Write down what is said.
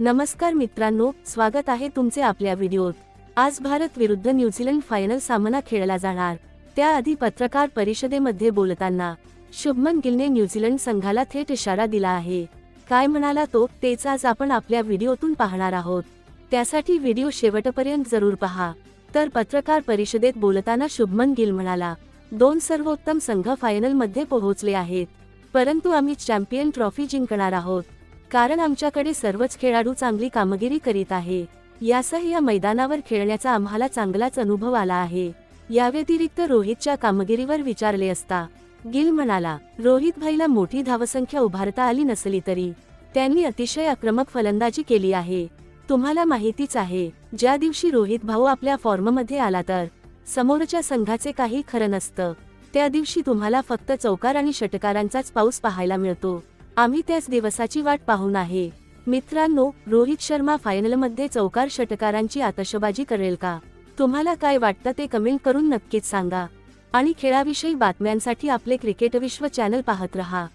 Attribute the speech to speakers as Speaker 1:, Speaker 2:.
Speaker 1: नमस्कार मित्रांनो स्वागत आहे तुमचे आपल्या व्हिडिओत. आज भारत विरुद्ध न्यूझीलंड फायनल सामना खेळला जाणार. त्याआधी पत्रकार परिषदेमध्ये बोलताना शुभमन गिलने न्यूझीलंड संघाला थेट इशारा दिला आहे. काय म्हणाला तो तेच आज आपण आपल्या व्हिडिओतून पाहणार आहोत. त्यासाठी व्हिडिओ शेवटपर्यंत जरूर पहा. तर पत्रकार परिषदेत बोलताना शुभमन गिल म्हणाला दोन सर्वोत्तम संघ फायनलमध्ये पोहोचले आहेत. परंतु आम्ही चॅम्पियन ट्रॉफी जिंकणार आहोत. कारण आमच्याकडे सर्वच खेळाडू चांगली कामगिरी करीत आहे. यासह या मैदानावर खेळण्याचा आम्हाला चांगलाच अनुभव आला आहे. याव्यतिरिक्त रोहितच्या कामगिरीवर विचारले असता गिल म्हणाला रोहित भाईला मोठी धावसंख्या उभारता आली नसली तरी त्यांनी अतिशय आक्रमक फलंदाजी केली आहे. तुम्हाला माहितीच आहे ज्या दिवशी रोहित भाऊ आपल्या फॉर्ममध्ये आला तर समोरच्या संघाचे काही खरं नसतं. त्या दिवशी तुम्हाला फक्त चौकार आणि षटकारांचाच पाऊस पाहायला मिळतो. आम्ही त्याच दिवसाची वाट पाहून आहे. मित्रांनो रोहित शर्मा फायनलमध्ये चौकार षटकारांची आतषबाजी करेल का? तुम्हाला काय वाटतं ते कमेंट करून नक्कीच सांगा. आणि खेळाविषयी बातम्यांसाठी आपले क्रिकेट विश्व चॅनल पाहत रहा.